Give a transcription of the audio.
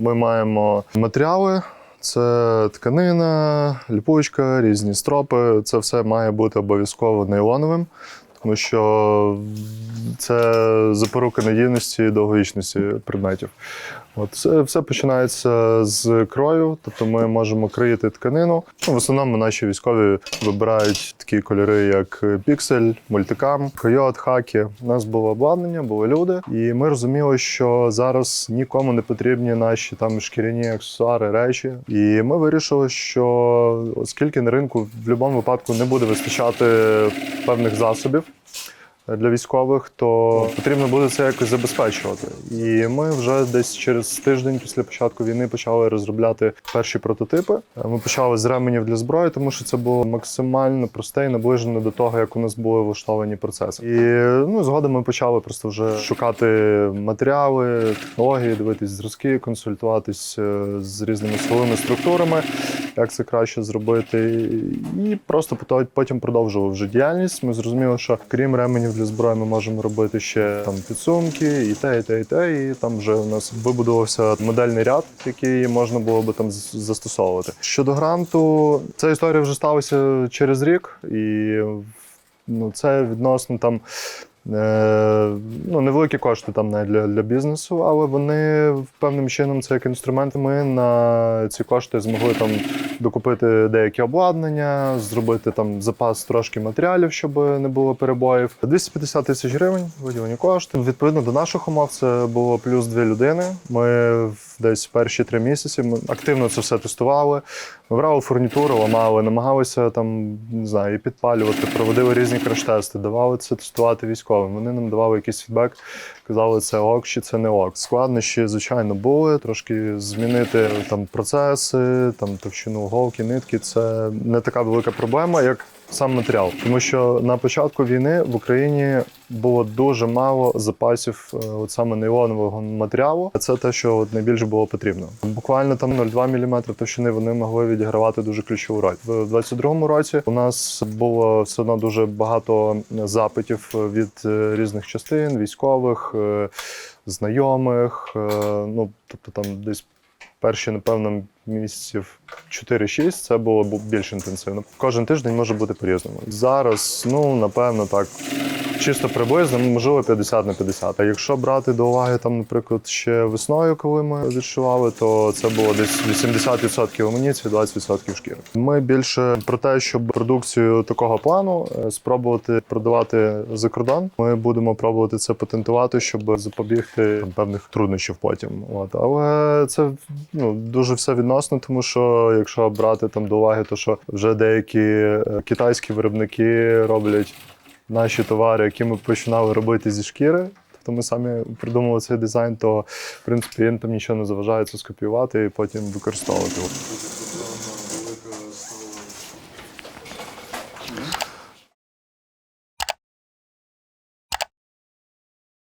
Ми маємо матеріали. Це тканина, ліпучка, різні стропи. Це все має бути обов'язково нейлоновим, тому що це запорука надійності і довговічності предметів. От це все починається з крою, тобто ми можемо кроїти тканину. Ну, в основному наші військові вибирають такі кольори, як піксель, мультикам, койот, хакі. У нас було обладнання, були люди, і ми розуміли, що зараз нікому не потрібні наші там шкіряні аксесуари, речі. І ми вирішили, що оскільки на ринку в будь-якому випадку не буде вистачати певних засобів для військових, то потрібно буде це якось забезпечувати. І ми вже десь через тиждень після початку війни почали розробляти перші прототипи. Ми почали з ременів для зброї, тому що це було максимально просте і наближено до того, як у нас були влаштовані процеси. І ну згодом ми почали просто вже шукати матеріали, технології, дивитись зразки, консультуватись е, з різними силовими структурами, як це краще зробити. І просто потім продовжував вже діяльність. Ми зрозуміли, що крім ременів для зброї, ми можемо робити ще там підсумки, і те, і те, і те. І там вже у нас вибудувався модельний ряд, який можна було би там застосовувати. Щодо гранту, ця історія вже сталася через рік, і ну, це відносно там. Е, ну, невеликі кошти там навіть для, для бізнесу, але вони певним чином це як інструмент. Ми на ці кошти змогли там докупити деякі обладнання, зробити там запас трошки матеріалів, щоб не було перебоїв. 250 тисяч гривень виділені кошти. Відповідно до наших умов, це було плюс дві людини. Ми десь перші три місяці ми активно це все тестували. Брали фурнітуру, ламали, намагалися там не знаю, і підпалювати, проводили різні краш-тести, давали це тестувати військовим. Вони нам давали якийсь фідбек, казали, це ок чи це не ок. Складнощі, звичайно, були. Трошки змінити там процеси, там товщину голки, нитки це не така велика проблема, як сам матеріал. Тому що на початку війни в Україні було дуже мало запасів е, от саме нейлонового матеріалу. Це те, що от найбільше було потрібно. Буквально там 0,2 мм товщини вони могли відігравати дуже ключову роль. В 22-му році у нас було все одно дуже багато запитів від е, різних частин, військових, е, знайомих. Ну тобто там десь. Перші, напевно, місяців 4-6 це було бу- більш інтенсивно. Кожен тиждень може бути по-різному. Зараз, ну напевно, так. Чисто приблизно, ну, можливо, 50 на 50. А якщо брати до уваги, там, наприклад, ще весною, коли ми відшивали, то це було десь 80% амуніції, 20% шкіри. Ми більше про те, щоб продукцію такого плану е, спробувати продавати за кордон. Ми будемо пробувати це патентувати, щоб запобігти там, певних труднощів потім. От але це ну дуже все відносно, тому що якщо брати там до уваги, то що вже деякі е, китайські виробники роблять наші товари, які ми починали робити зі шкіри. То ми самі придумали цей дизайн, то в принципі клієнтам нічого не заважає це скопіювати і потім використовувати.